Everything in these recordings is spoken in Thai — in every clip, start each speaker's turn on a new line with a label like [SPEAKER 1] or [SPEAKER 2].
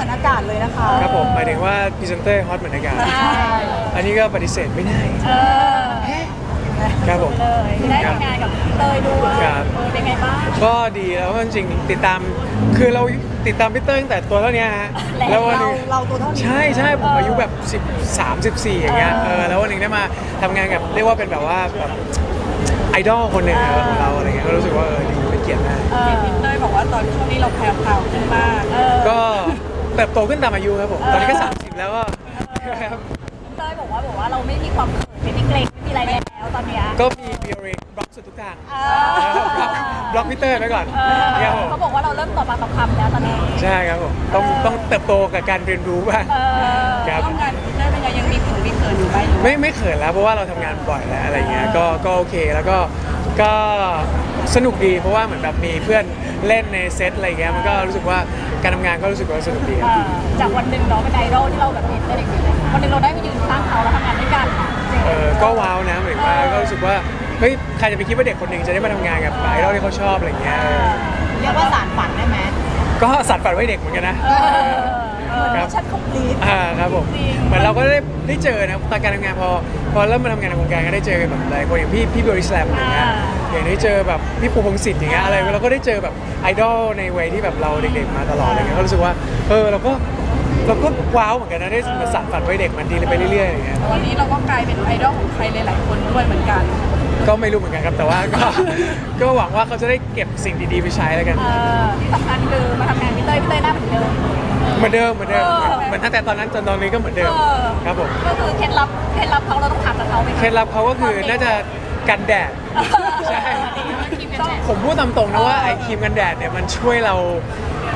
[SPEAKER 1] มือนอากาศเลยนะคะ
[SPEAKER 2] ครับผมหมายถึงว่าพรีเซนเตอร์ฮอตเหมือนกัน
[SPEAKER 1] ใช่
[SPEAKER 2] อันนี้ก็ปฏิเสธไม่ได้
[SPEAKER 3] เออ
[SPEAKER 2] ครับผม
[SPEAKER 3] เลยได้ทำงานกับเตยด้วย
[SPEAKER 2] ครับ
[SPEAKER 3] เออเป็นไงบ้าง
[SPEAKER 2] ก็ดีแล้วก็จริงๆติดตาม คือเราติดตามพี่เต้ยตั้งแต่ตัวเท่านี้ฮะแล้ววันห
[SPEAKER 1] เรา
[SPEAKER 2] นึง
[SPEAKER 1] เราตัวเท่านี้
[SPEAKER 2] ใช่ใช่ผมอายุแบบ 13 14 อย่างเงี้ยเออแล้ววันหนึ่งได้มาทำงานกับเรียกว่าเป็นแบบว่าแบบไอดอลคนหนึ่งของเราอะไรเงี้ยก็รู้สึกว่าเออดีเป็นเกียรติมาก
[SPEAKER 3] เออ
[SPEAKER 4] เต้ยบอกว่าตอนช่วงนี้เราแพรวพราวขึ้นมาก
[SPEAKER 3] เออ
[SPEAKER 2] ก็ เติบโตขึ้นตามอายุครับผม ตอนนี้ก็ 30 แล้วก็ครับ
[SPEAKER 3] เต้ยบอกว่าบอกว่าเราไม่มีความเขินไม่มีเกรงไม่มีอะไรแล้วตอนเนี้ย
[SPEAKER 2] ก็มีเบียร์บล็อกสุดทุกทาง
[SPEAKER 3] เอ
[SPEAKER 2] บล็อก
[SPEAKER 3] อบ
[SPEAKER 2] ล็อกพี่เต้ยไว้ก่อน
[SPEAKER 3] เออ
[SPEAKER 2] ครับผม
[SPEAKER 3] เขาบอกว่าเราเริ่มต่อปากต่อคำแล้วตอนนี้
[SPEAKER 2] ใช่ครับผมต้องต้องเติบโตกับการเรียนรู้บ้าง
[SPEAKER 3] เออ
[SPEAKER 2] ครับ
[SPEAKER 4] ร่วมงานกับเต้ยเป็นไงยังมีเขินมีเขินอยู่ไหมหรือว่า
[SPEAKER 2] ไม่ไม่เขินแล้วเพราะว่าเราทำงานบ่อยแล้วอะไรเงี้ยก็ก็โอเคแล้วก็ก็ สนุกดีเพราะว่าเหมือนแบบมีเพื่อนเล่นในเซตอะไรเงี้ยมันก็รู้สึกว่าการทำงานก็รู้สึกว่าสนุกดีค
[SPEAKER 3] เอ
[SPEAKER 2] รับ
[SPEAKER 3] อจากวันหนึ่งเนาะเป็นไอดอลที่เราแบบเห็นได้เด็กๆเลยวันหนึ่งเราได้มายืนข้างเขาแล้วทำงานด้วยกัน
[SPEAKER 2] เออก็ว้าวนะหมายถึงว่าก็รู้สึกว่าเฮ้ยใครจะไปคิดว่าเด็กคนหนึ่งจะได้มาทำงานกับไอดอลที่เขาชอบอะไรเงี้ยเออ
[SPEAKER 1] เรียกว่าสารฝันได้ไหม
[SPEAKER 2] ก็สัตว์ฝันไว้เด็กเหมือนกันนะ
[SPEAKER 3] เออเออ
[SPEAKER 2] ครับ
[SPEAKER 1] ชัดคอมพลีท
[SPEAKER 2] อ่าครับผม
[SPEAKER 3] จริง
[SPEAKER 2] เหมือนเราก็ได้ ได้เจอนะตอนการทำงานพอพอเริ่มมาทำงานในวงการก็ได้เจอแบบหลายคนอย่างพี่พี่บริสแลมอย่างเงี้ย
[SPEAKER 3] อ่า
[SPEAKER 2] อย่างได้เจอแบบพี่ปูพงศิษฐ์อย่างเงี้ยอะไรเราก็ได้เจอแบบไอดอลในวัยที่แบบเราเด็กๆมาตลอดอะไรเงี้ยก็รู้สึกว่าเออเราก็เราก็ว้าวเหมือนกันนะได้เหมือนสั่นฝันไว้เด็กมันดีไปเรื่อยๆอย่างเงี้ย
[SPEAKER 4] วันนี้เราก็กลายเป็นไอดอลของใครหลายๆคนด้วยเหมือนกัน
[SPEAKER 2] ก็ไม่รู้เหมือนกันครับแต่ว่าก็ก็หวังว่าเขาจะได้เก็บสิ่งดีๆไปใช้แล้วกัน
[SPEAKER 3] เออที่สำคัญคือมาทำงานพี่เต้ยพี่เต้ยหน้าเหมือนเดิม
[SPEAKER 2] เหมือนเดิมเหมือนเดิม
[SPEAKER 3] เออ
[SPEAKER 2] เหมือนตั้งแต่ตอนนั้นจนตอนนี้ก็เหมือนเดิม
[SPEAKER 3] เออ
[SPEAKER 2] ครับผม
[SPEAKER 3] ก็คือเคล็ดลับเคล็ดลับเขาเราต้องถามจากเขาไหม
[SPEAKER 2] เคล็ดลับเขาก็คือน่าจะกันแดด ใช่ ผมพูดตามตรงนะว่าไอ้ครีมกันแดดเนี่ยมันช่วยเรา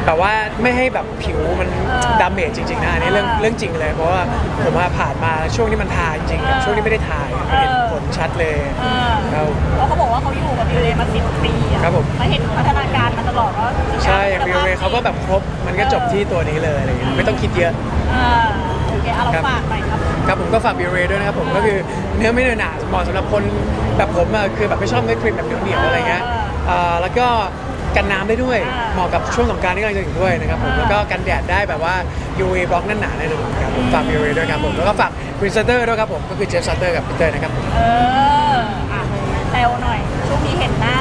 [SPEAKER 2] แบบว่าไม่ให้แบบผิวมัน
[SPEAKER 3] เออ
[SPEAKER 2] ดาเมจจริงๆนะอันนี้เรื่องเรื่องจริงเลย เพราะว่าผมว่าผ่านมาช่วงที่มันทาจริงๆกับช่วงที่ไม่ได้ทามันเห็นผลชัดเลย
[SPEAKER 3] เออ
[SPEAKER 2] ครับ
[SPEAKER 3] เพราะเขาบอกว่าเขาอยู่กับบิวเรมาสิบปีอะ
[SPEAKER 2] ครับผม
[SPEAKER 3] มาเห็นพัฒนาการมาตลอดว่า
[SPEAKER 2] ใช่อย่างบิวเรเขาก็แบบครบมันก็จบที่ตัวนี้เลยอะไรเงี้ยไม่ต้องคิดเยอะ
[SPEAKER 3] เออโอเคเอาเรา
[SPEAKER 2] ครับ
[SPEAKER 3] ฝากไปครับ
[SPEAKER 2] ครับผมก็ฝากบิวเรด้วยนะครับผมก็คือเนื้อไม่เนื้อหนาเหมาะสำหรับคนแบบผมอะคือแบบไม่ชอบเนื้อครีมแบบเหนียวๆอะไรเงี้ยอ่าแล้วก็ กันน้ำได้ด้วย
[SPEAKER 3] อ่า
[SPEAKER 2] เหมาะกับช่วงสงกรารที่กำลังจะถึงด้วยนะครับผม
[SPEAKER 3] อ่า
[SPEAKER 2] แล้วก็กันแดดได้แบบว่า UV บล็อกนั่นหนาแน่นอนครับผมฝากบิวเรด้วยครับผม แล้วก็ฝากพรีเซนเตอร์ด้วยครับผม ก็คือเจฟซัตเตอร์กับพีเตอร์นะครับ
[SPEAKER 3] เออ อะแซวหน่อย ช่วงนี้เห็นหน้า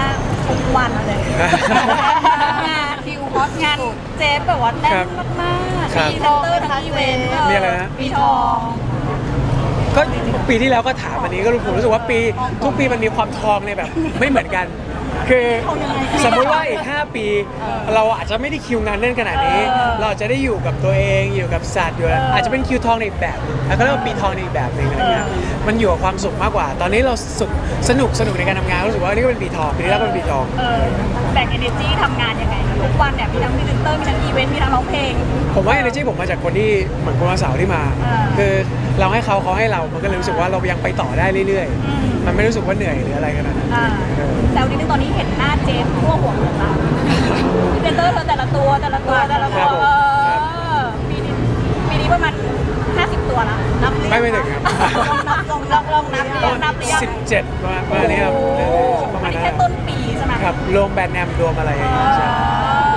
[SPEAKER 3] ทุกวันเลยงานคิวฮอตงานเจฟแบบว่าแน่นมากๆ
[SPEAKER 2] ครับ
[SPEAKER 3] มีเซนเตอร์ทั้งอีเวนต์
[SPEAKER 2] มีอะไรนะ
[SPEAKER 3] มีทอง
[SPEAKER 2] ก็ปีที่แล้วก็ถามอันนี้ก็รู้ผมรู้สึกว่าปี ทุกปีมันมีความทองในแบบ ไม่เหมือนกัน คือสมมุติว่าอีก 5 ปี เราอาจจะไม่ได้คิวงานเล่นขนาดนี้
[SPEAKER 3] เออ
[SPEAKER 2] เราอาจจะได้อยู่กับตัวเองอยู่กับสัตว์อยู่
[SPEAKER 3] เอออ
[SPEAKER 2] อาจจะเป็นคิวทองในอีกแบบหนึ่งแล้วก็เรียกว่าปีทองในอีกแบบหนึ่งอะไรเงี้ยมันอยู่กับความสุขมากกว่า ตอนนี้เราสุขสนุกสนุกในการทำงานรู้สึกว่านี่ก็เป็นปีทองปีที่แล้วก็เป็นปีทอง
[SPEAKER 3] เออแบ่ง energy ทำงานยังไงทุกวันเนี่ยมีทั้งพรีเซนเตอร์มีทั้งอีเวนต์มีทั้งร้องเพลง
[SPEAKER 2] ผมว่า energy ผมมาจากคนที่เหมือนคุณอาสาวที่มา
[SPEAKER 3] อ่า
[SPEAKER 2] คือเราให้เขาเขาให้เรา มันก็เลยรู้สึกว่าเรายังไปต่อได้เรื่อย
[SPEAKER 3] อืม
[SPEAKER 2] ๆมันไม่รู้สึกว่าเหนื่อยหรืออะไรขนาดนั้น
[SPEAKER 3] อ่า
[SPEAKER 2] เออ
[SPEAKER 3] แซวนิดนึงตอนนี้เห็นหน้าเจฟทั่วหัวเลยค่ะพรีเซนเตอร์เธอแต่ละตัวแต่ละตัวแต่ละ
[SPEAKER 2] ค
[SPEAKER 3] ตั
[SPEAKER 2] รั
[SPEAKER 3] ว
[SPEAKER 2] บผม
[SPEAKER 3] เอ
[SPEAKER 2] ครับ
[SPEAKER 3] อปีนี้ปีนี้ประมาณ50 ตัวละนับหรือยัง
[SPEAKER 2] ไม่ไม่ถึงครับ
[SPEAKER 3] ลองนับลองลองนับหรือยังนับหรือยัง
[SPEAKER 2] สิบเจ็ดประมาณประมาณนี้ครับ
[SPEAKER 3] โอ้โห
[SPEAKER 2] ประมา
[SPEAKER 3] อั
[SPEAKER 2] ณ
[SPEAKER 3] นนี้
[SPEAKER 2] นั้น
[SPEAKER 3] แค่ต้นปีใช่ไหม
[SPEAKER 2] ครับรวมแบรนด์แนมรวมอะไรอย่างเงี้ยใช่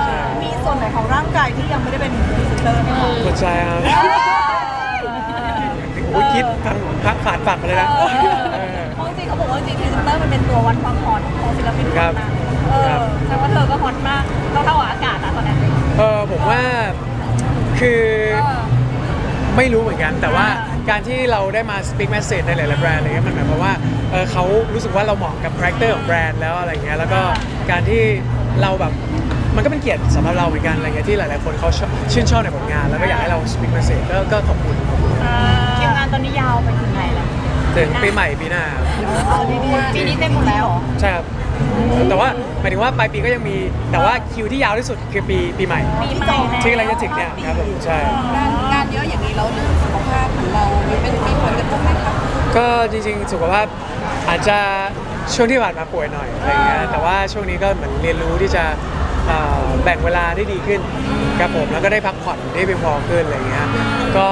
[SPEAKER 2] ใช่
[SPEAKER 1] มีส่วนไหนของร่างกายที่ยังไม่ได้เป็นพรีเซนเตอร์ไหมคะ
[SPEAKER 2] หัวใจครับโอ้ยคิดทางพักฝาดฝัดมาเลยนะ
[SPEAKER 3] เออ
[SPEAKER 2] เออ
[SPEAKER 3] เพราะจริงๆเขาบอกว่าจริงๆพรีเซนเตอร์มันเป็น ตัววัดความฮอตของศิลปิน
[SPEAKER 2] ครับ
[SPEAKER 3] นะเอ
[SPEAKER 2] ครั
[SPEAKER 3] อบแต่ว่าเธอก็ฮอตมากเท่าเท่าๆกับอากาศอะตอนนี้
[SPEAKER 2] เออผมว่าคือ
[SPEAKER 3] เออ
[SPEAKER 2] ไม่รู้เหมือนกัน แต่ว่า
[SPEAKER 3] อ่า
[SPEAKER 2] การที่เราได้มา speak message ในหลายๆแบรนด์อะไรเงี้ยมันหมายความว่าเออเขารู้สึกว่าเราเหมาะกับคาแรคเตอร์ของแบรนด์แล้วอะไรเงี้ยแล้วก็การที่เราแบบมันก็เป็นเกียรติสำหรับเราเหมือนกันอะไรเงี้ยที่หลาย ๆ คนเขาชอบชื่นชอบในผลงาน แล้วก็อยากให้เรา speak message ก็ก็ขอบคุณขอบคุณ
[SPEAKER 3] คิวงานตอนนี้ยาวไปถึงไหนแล้ว
[SPEAKER 2] ถึงปีใหม่ปีหน้า
[SPEAKER 1] ปีนี้เต็มหมดแล้วเหรอ
[SPEAKER 2] ใช่ครับแต่ว่าหมายถึงว่าปลายปีก็ยังมีแต่ว่าคิวที่ยาวที่สุดคือปีปีใหม่
[SPEAKER 3] ปีใหม่แล้ว
[SPEAKER 2] ที่กำลังจะถึงเนี่ยครับผมใช่
[SPEAKER 4] งานงานเยอะอย่างนี้แล้วเรื่องสุขภาพของเรามันเป็นมีผลกระทบไหมคะ
[SPEAKER 2] ก็จริงๆ สุขภาพอาจจะช่วงที่ผ่านมาป่วยหน่อยอะไรเงี้ยแต่ว่าช่วงนี้ก็เหมือนเรียนรู้ที่จะเอ่อแบ่งเวลาได้ดีขึ้นครับผมแล้วก็ได้พักผ่อนได้เพียงพอขึ้นอะไรเงี้ยก็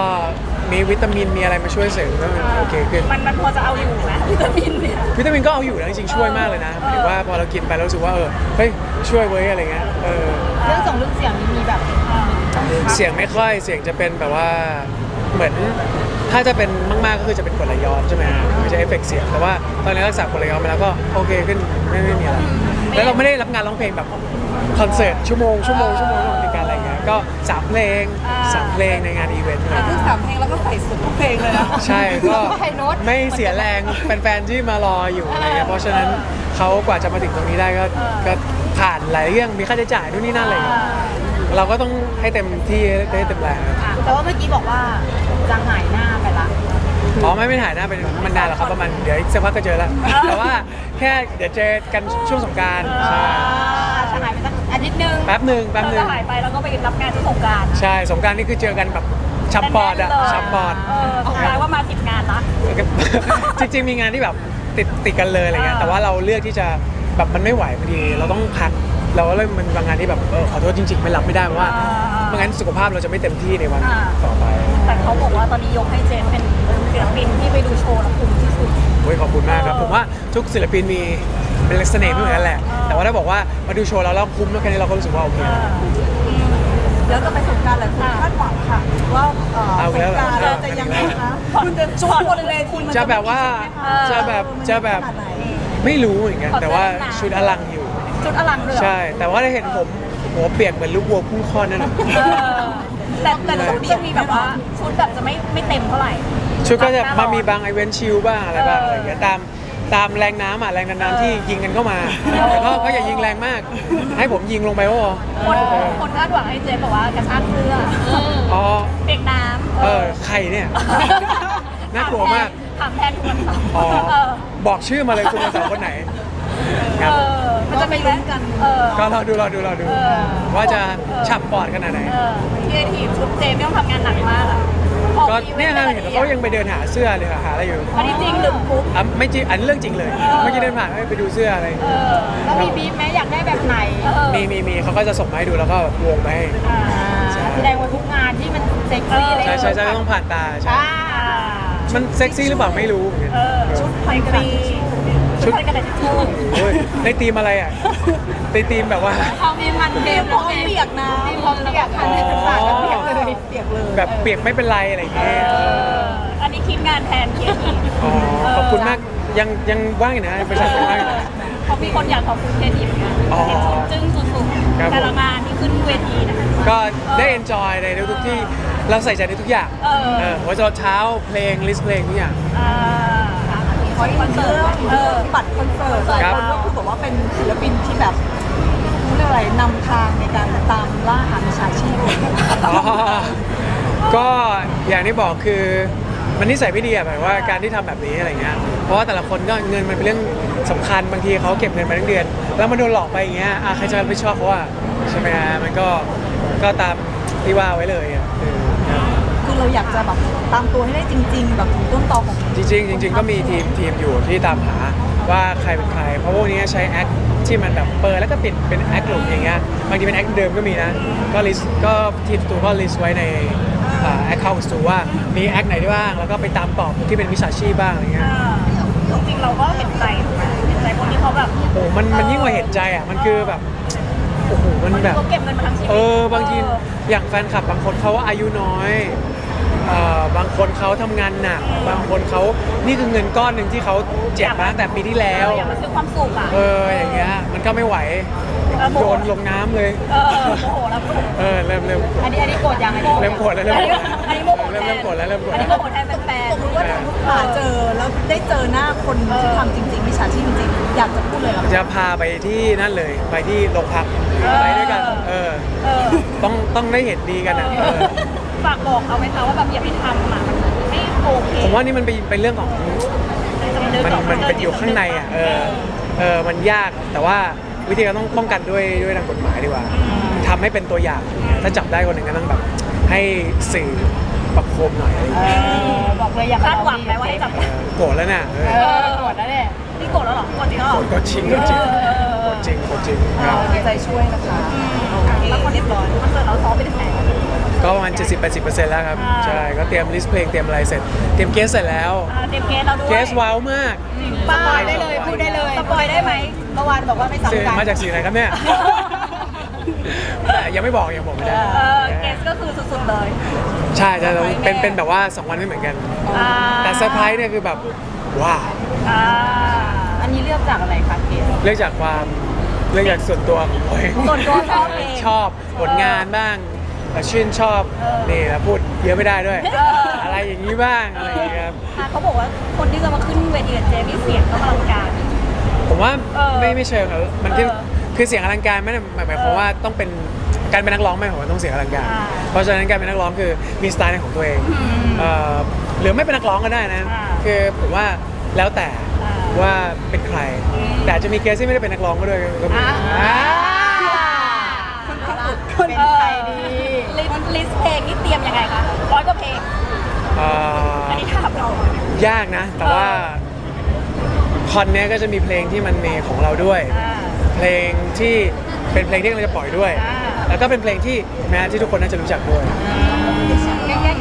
[SPEAKER 2] มีวิตามินมีอะไรมาช่วยเสริมก็โอเคขึ้น
[SPEAKER 3] มันมันพอจะเอาอยู่ไหมวิตามินเนี่ย
[SPEAKER 2] วิตามินก็เอาอยู่นะจริงๆช่วยมากเลยนะหมายถึงว่าพอเรากินไปแล้วรู้สึกว่าเออเฮ้ยช่วยเว้ยอะไรเงี้ยเออ
[SPEAKER 1] เรื่องส่งเรื่องเสียงนี่มีแบบ
[SPEAKER 2] เสียงไม่ค่อยเสียงจะเป็นแบบว่าเหมือนถ้าจะเป็นมากๆก็คือจะเป็นกดไหลย้อนใช่ไหมไม่ใช่เอฟเฟกต์เสียงแต่ว่าตอนนี้รักษากดไหลย้อนไปแล้วก็โอเคขึ้นไม่ไม่มีอะไรแล้วเราไม่ได้รับงานร้องเพลงแบบคอนเสิร์ตชั่วโมงชั่วโมงชั่วโมงใน การอะไรเงี้ยก็สามเพลงสามเพลงในงานอีเวนต์
[SPEAKER 4] แต่ซึ่งสามเพลงแล้วก็ใส่สุดทุกเพลงเลยนะ
[SPEAKER 2] ใช่ก็ไม่เสียแรงแฟนๆที่มารออยู่อะไรเงี้ยเพราะฉะนั้นเขากว่าจะมาถึงตรงนี้ได้ก็ก็ผ่านหลายเรื่องมีค่าใช้จ่ายนู่นนี่นั่นอะไรเงี้ยเราก็ต้องให้เต็มที่ให้เต็มแรง
[SPEAKER 1] แต่ว่าเมื่อกี้บอกว่าจะหายหน้าไปละ
[SPEAKER 2] อ๋อไม่ไม่ถ่ายหน้าเป็นมันนานแล้วครับประมาณเดี๋ยวอีกสักพักก็เจอแล้ว แต่ว่าแค่เดี๋ยวเจอกันช่วงสงกรารใช่
[SPEAKER 1] จะหายไปสักอาทิตย์หนึง
[SPEAKER 2] แป๊บหนึ่งแป๊บหนึ่
[SPEAKER 3] เรา
[SPEAKER 2] ง
[SPEAKER 3] จะหายไปแล้วก็ไปรับงานที่สงกราร
[SPEAKER 2] ใช่สงกรารนี่คือเจอกันแบบชัมปอดอะชัมปอด
[SPEAKER 3] เออสงกรารว่ามาสิบงานละ
[SPEAKER 2] จริงๆมีงานที่แบบติดติดกันเลยอะไรเงี้ย
[SPEAKER 3] อ่า
[SPEAKER 2] แต่ว่าเราเลือกที่จะแบบมันไม่ไหวพอดี เราต้องพัก เราก็เลยมันบางงานที่แบบเออขอโทษจริงๆไม่รับไม่ได้เพราะว่าไม่งั้นสุขภาพเราจะไม่เต็มที่ในวันต่อไป
[SPEAKER 3] แต่เขาบอกว่าตอนนี้ยกให้เจนเป็นศิลปินที่ไปดูโชว์แล้วคุ้มที่สุด
[SPEAKER 2] โอ้ยขอบคุณมากครับ ผมว่าทุกศิลปินมี เป็นเสน่ห์ไม่เหมือนกันแหละ แต่ว่าถ้าบอกว่ามาดูโชว์แล้วเราคุ้มแล้วแค่นี้เราก็รู้สึกว่าโอเคแล้ว
[SPEAKER 1] เดี๋ยวจะไปสงกรารหลายคนคาดหวังค่ะ ว่าเอ่อ
[SPEAKER 2] เอา
[SPEAKER 1] ส
[SPEAKER 2] อี
[SPEAKER 1] ง
[SPEAKER 2] กแล้วเหรอ
[SPEAKER 1] กรารจะยังไงคะคุณจะชวนบนเวทีมัน
[SPEAKER 2] จะแบบว่า
[SPEAKER 3] เออ
[SPEAKER 2] จะแบบจะแบบ
[SPEAKER 1] ขนาดไหน
[SPEAKER 2] ไม่รู้เหมือนกัน แต่ว่าชุดอลังอยู่
[SPEAKER 3] ชุดอลังเลยเหรอ
[SPEAKER 2] ใช่ แต่ว่าได้เห็นผมหัวเปียกเหมือนลูกวัวพุ่งคลอดนั่นน่ะ
[SPEAKER 3] เออแต่แต่ชุดจะมีแบบว่าชุดแบบจะไม่ไม่เต็มเท่าไหร่
[SPEAKER 2] ชุดก็จะ
[SPEAKER 3] รับห
[SPEAKER 2] มา
[SPEAKER 3] น้
[SPEAKER 2] มีบางไอเวนต์ชิลบ้างอะไรบ้างอะไรอย่างเงี้ยตาม ตามแรงน้ำอะแรงดันน้ำที่ยิงกันเข้ามาแต่ก็ก็อย่ายิงแรงมาก ให้ผมยิงลงไปก็พอ
[SPEAKER 3] คน
[SPEAKER 2] เออ
[SPEAKER 3] คนคาดหวังให้เจนบอกว่ากระชากเสื้อ
[SPEAKER 2] อ๋อ
[SPEAKER 3] เปียกน้ำ
[SPEAKER 2] เออใครเนี่ยน่ากลัวมาก
[SPEAKER 3] ถามแทนคุณวันเสาร์
[SPEAKER 2] อ๋อ
[SPEAKER 3] เออ
[SPEAKER 2] บอกชื่อมาเลยคุณมาสาวคนไหนครับ
[SPEAKER 3] เออมันจะไปลุ้นกันเออ
[SPEAKER 2] ก็รอดูรอดูรอดู
[SPEAKER 3] เออ
[SPEAKER 2] ว่าจะฉับปอดขนาดไหน
[SPEAKER 3] เออครีเอทีฟชุดเจนไม่ต้องทำงานหนักมากอะออ
[SPEAKER 2] ก็
[SPEAKER 3] อีว
[SPEAKER 2] เนี่ย
[SPEAKER 3] ต์
[SPEAKER 2] นะ
[SPEAKER 3] แต่ละ
[SPEAKER 2] เห็น
[SPEAKER 3] ที
[SPEAKER 2] เขายังไปเดินหาเสื้อเลยหาอะไรอยู่
[SPEAKER 3] อันนี้จริงหรือปุ๊บ
[SPEAKER 2] อะไม่จริงอันนี้เรื่องจริงเลย
[SPEAKER 3] เออ
[SPEAKER 2] เมื่อกี้เดินผ่านไปดูเสื้ออะไร
[SPEAKER 3] เออ
[SPEAKER 1] แล้วมีบีฟไหมอยากได้แบบไหน
[SPEAKER 3] เออ
[SPEAKER 2] มีมีมีเขาก็จะส่งมาให้ดูแล้วก็วงไปให้
[SPEAKER 3] อ่า
[SPEAKER 2] ใช่
[SPEAKER 1] แสดงว่าทุกงานที่มันเซ็กซี่เลย
[SPEAKER 2] ใช่ใช่ใช่ต้องผ่านตาใช่
[SPEAKER 1] อ่า
[SPEAKER 2] มันเซ็กซี่หรือเปล่าไม่รู้เหมือนกัน
[SPEAKER 3] เออชุดไฟกรี
[SPEAKER 2] ชุด
[SPEAKER 3] ไฟกระดาษทิชชู่
[SPEAKER 2] โอ้ยในทีมอะไรอะในทีมแบบว่า
[SPEAKER 1] เขามีมันเค็มพร้อมเปียกน้ำมีพร้อมเปียกค่ะสาดกันเปียกเลยเปียกเลย
[SPEAKER 2] แบบเปียกไม่เป็นไรอะไรอย่างเงี้ย
[SPEAKER 3] เอออันนี้คิดงานแทนครีเอทีฟ
[SPEAKER 2] อ๋อขอบคุณมากยังยังว่างอยู่นะประชาชนว่างอยู่นะ
[SPEAKER 3] เพราะมีคนอยากขอบคุณครีเอทีฟเหมือนกัน
[SPEAKER 2] อ๋อ
[SPEAKER 3] เห็นชุดจึ้งสุด
[SPEAKER 2] ครับ
[SPEAKER 3] ๆแต่ละงานที่ขึ้นเวทีนะคะ
[SPEAKER 2] ก็ได้เอนจอยในทุกๆที่เราใส่ใจในทุกอย่าง
[SPEAKER 3] เออ
[SPEAKER 2] เออหัวจรดเช้าเพลงลิสต์เพลงทุกอย่าง
[SPEAKER 3] อ่า
[SPEAKER 1] ขออีก
[SPEAKER 3] คอนเสิ
[SPEAKER 1] เรื่
[SPEAKER 3] ร์
[SPEAKER 1] อง
[SPEAKER 3] ต
[SPEAKER 1] เออบัตรคอนเสิร์ตหลาย
[SPEAKER 2] ครับ
[SPEAKER 1] คนก็คือบอกว่าเป็นศิลปินที่แบบเรียกอะไรนำทางในการตามล่าหามิจฉาชีพ
[SPEAKER 2] อ๋อก็อย่างที่บอกคือมันนิสัยไม่ดีอะหมายว่าการที่ทำแบบนี้อะไรเงี้ยเพราะว่าแต่ละคนก็เงินมันเป็นเรื่องสำคัญบางทีเขาเก็บเงินมาทั้งเดือน แล้วมันโดนหลอกไปอย่างเงี้ยอะใครจะรับผิดชอบเขาอะใช่ไหมฮะมันก็ก็ตามที่ว่าไว้เลยอะคือครับ
[SPEAKER 1] คือเราอยากจะแบบตามตัวให้ได้จริง ๆ แบบถึงต้นตอของ
[SPEAKER 2] จริงๆจริง ๆ ก็มีทีมทีมอยู่ที่ตามหาว่าใครเป็นใคร เพราะพวกนี้ใช้แอคที่มันแบบเปิดแล้วก็ปิดเป็นแอคหลุมอย่างเงี้ยบางทีเป็นแอคเดิมก็มีนะ ก็ลิสก็ทีมตัวก็ลิสไว้ในแอคเคาท์สูว่ามีแอคไหนได้บ้างแล้วก็ไปตามตอบที่เป็นวิชาชีพบ้างอะไรเงี้ย
[SPEAKER 3] อ่าจริงๆเราก็เห็นใจถูกไหมเห็นใจคนที่เขาแบบ
[SPEAKER 2] โอ้โหมันมันยิ่งกว่าเห็นใจอะมันคือแบบโอ้โหมันแบบ
[SPEAKER 3] เขาเก็บเงินมาทั้งชีวิต
[SPEAKER 2] เออบางทีอย่างแฟนคลับบางคนเขาอายุน้อย เอ่อบางคนเขาทำงานหนัก บางคนเขานี่คือเงินก้อนหนึ่งที่เขาเจ็บมาตั้งแต่ปีที่แล้ว
[SPEAKER 3] เอออยากมาซื้อความสุขอะ
[SPEAKER 2] เอออย่างเงี้ยมันก็ไม่ไหว
[SPEAKER 3] เออโม
[SPEAKER 2] โย
[SPEAKER 3] โห
[SPEAKER 2] นลงน้ำเลย
[SPEAKER 3] เออโมโหแล้วโมโห
[SPEAKER 2] เออเริ่มเริ่ม
[SPEAKER 1] อันนี้อันนี้โกรธยังไง
[SPEAKER 2] เริ่มโกรธแล้วเริ่มโกรธแล้ว
[SPEAKER 3] อันนี้โมโหแท
[SPEAKER 2] เริ่ม
[SPEAKER 3] น
[SPEAKER 2] เริ่มโกรธแล้วเริ่มโกรธ
[SPEAKER 3] อัน
[SPEAKER 2] แล้
[SPEAKER 3] นี้
[SPEAKER 2] ว
[SPEAKER 3] โมโหแทนแฟน
[SPEAKER 1] สมมติว่าหาเจอแล้วได้เจอหน้าคนที่ทำจริงๆมิจฉาชีพจริงๆ อยากจะพูดเลยเหรอ
[SPEAKER 2] จะพาไปที่นั่นเลย ไปที่โรงพักไปด้วยกัน เออ
[SPEAKER 3] เออ
[SPEAKER 2] ต้องต้องได้เห็นดีกันอะเออ
[SPEAKER 3] ฝากบอกเอาไว้ค่ะว่าแบบอย่าไปทำอะมันไม่โอเค
[SPEAKER 2] ผมว่านี่มันเป็นเป็นเรื่องของ
[SPEAKER 3] สำนึก
[SPEAKER 2] มัน
[SPEAKER 3] ของ
[SPEAKER 2] มันเป็นอยู่ข้างในอะเออเออมันยากแต่ว่าวิธีการต้องป้องกันด้วยด้วยทางกฎหมายดีกว่าทำให้เป็นตัวอย่าง ถ้าจับได้คนหนึ่งก็ต้องแบบให้สื่อประโคมหน่อยอะไรอย่างเงี้ย
[SPEAKER 1] บอกเลยอย่า
[SPEAKER 3] คาดหวังไหมว่าให้จับ
[SPEAKER 2] เออโกรธแล้วน่ะเอ
[SPEAKER 1] เอ
[SPEAKER 2] อ
[SPEAKER 1] อโกรธแล้วเนี่ย
[SPEAKER 3] นี่โกรธแล้วเหรอโกรธจริงแล้วเหร
[SPEAKER 2] โก
[SPEAKER 3] อ
[SPEAKER 2] รธก็จริงก็จริงโกรธจริง โกรธจริงครับ
[SPEAKER 1] เอาใจช่วยนะคะโอเค
[SPEAKER 3] แล้วคน
[SPEAKER 1] เรียบร้อย
[SPEAKER 3] มันเกิดเราซ้อมไปถึงไหน
[SPEAKER 2] ก็ประมาณ70-80%แล้วครับ
[SPEAKER 3] อ่า
[SPEAKER 2] ใช่ ก็เตรียมลิสต์เพลงเตรียมอะไรเสร็จ เตรียมเกสเสร็จแล้ว
[SPEAKER 3] อ่าเตรียมเกสเราด้วย
[SPEAKER 2] เกสว้าวมาก
[SPEAKER 1] สปอยได้เลยพูดได้เลย
[SPEAKER 3] สปอยได้ไหม
[SPEAKER 1] เมื่อวานบอกว่าไม่
[SPEAKER 2] สื่อ
[SPEAKER 1] สำคัญ
[SPEAKER 2] มาจากสื่อไหนครับเนี่ย แต่ยังไม่บอกยังบอกไม่ได้
[SPEAKER 3] เออเกสก็คือสุดๆเลย
[SPEAKER 2] ใช่ใช่เป็นเป็นแบบว่า 2 วันไม่เหมือนกัน
[SPEAKER 3] อ่า
[SPEAKER 2] แต่เซอร์ไพรส์เนี่ยคือแบบว้าว
[SPEAKER 3] อ่า อันนี้เลือกจากอะไรคะเกส
[SPEAKER 2] เรื่องจากความเรื่องจากส่วนตัวของตัวเอง
[SPEAKER 3] ส่วนตัวชอบเอง
[SPEAKER 2] ชอบผลงานบ้างแต่ชื่นชอบ
[SPEAKER 3] เออ
[SPEAKER 2] นี่นะพูดเยอะไม่ได้ด้วย
[SPEAKER 3] เอออ
[SPEAKER 2] อะไรอย่างนี้บ้างอะไรอย่างเงี้ยครับ
[SPEAKER 3] อะเขาบอกว่าคนที่จะมาขึ้นเวทีกับเจมี่เสียงต้องอลังการ
[SPEAKER 2] ผมว่า
[SPEAKER 3] เออ
[SPEAKER 2] ไม่ไม่เชิงครับมันคือ
[SPEAKER 3] เออ
[SPEAKER 2] คือเสียงอลังการไม่ได้หมายหมายความว่าต้องเป็นการเป็นนักร้องไม่ผมว่าต้องเสียงอลังการ
[SPEAKER 3] อ่า
[SPEAKER 2] เพราะฉะนั้นการเป็นนักร้องคือมีสไตล์ของตัวเอง
[SPEAKER 3] อืม
[SPEAKER 2] เอ่อหรือไม่เป็นนักร้องก็ได้นะ
[SPEAKER 3] อ่า
[SPEAKER 2] คือผมว่าแล้วแต่
[SPEAKER 3] อ่า
[SPEAKER 2] ว่าเป็นใคร
[SPEAKER 3] อืม
[SPEAKER 2] แต่อาจจะมีเกสที่ไม่ได้เป็นนักร้องก็ด้วยก็มี
[SPEAKER 3] อ่า
[SPEAKER 2] อ่า
[SPEAKER 3] คนเป็นใครดีลิสต์ลิสต์เพลงนี่เตรียมยังไงคะร้อยกว่าเพลง
[SPEAKER 2] เอ่อ
[SPEAKER 3] อันนี้ถามเรา
[SPEAKER 2] ยากนะ แต่ว่าคอนเนี้ยก็จะมีเพลงที่มันมีของเราด้วย
[SPEAKER 3] อ่า
[SPEAKER 2] เพลงที่เป็นเพลงที่กำลังจะปล่อยด้วย
[SPEAKER 3] อ่า
[SPEAKER 2] แล้วก็เป็นเพลงที่แม้ที่ทุกคนน่าจะรู้จักด้วย
[SPEAKER 1] ง่ายๆ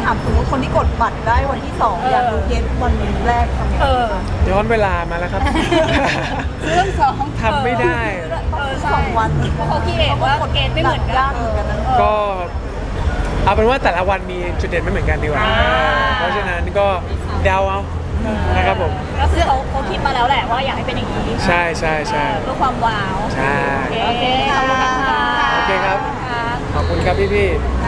[SPEAKER 1] ถามถึงว่าคนที่กดบัตรได้วันที่สองอยากดูเกมวันแรกทำยังไง
[SPEAKER 3] เออ
[SPEAKER 2] ย้อนเวลามาแล้วครับ
[SPEAKER 3] เรื่องสอง
[SPEAKER 2] ทำไม่ได้
[SPEAKER 3] เออ
[SPEAKER 1] สองวัน
[SPEAKER 3] เพราะเขาคิดเองว่าเกณฑ์ไม่เหมือนกั
[SPEAKER 1] ยาน กเหมือนกันนะ
[SPEAKER 2] ก็ เอาเป็นว่าแต่ละวันมีจุดเด่นไม่เหมือนกันดีกว่า
[SPEAKER 3] อ่า
[SPEAKER 2] เพราะฉะนั้นก็เดาเอานะครับผม
[SPEAKER 3] ก็คือเขาเขาคิดมาแล้วแหละว่าอยากให้เป็นอย่างนี้
[SPEAKER 2] ใช่ใช่ใช่
[SPEAKER 3] เพื่อความว้าว
[SPEAKER 2] ใช่
[SPEAKER 3] โอเคขอบคุณค่ะ
[SPEAKER 2] โอเคครับ ขอบคุณครับพี่พี่ๆ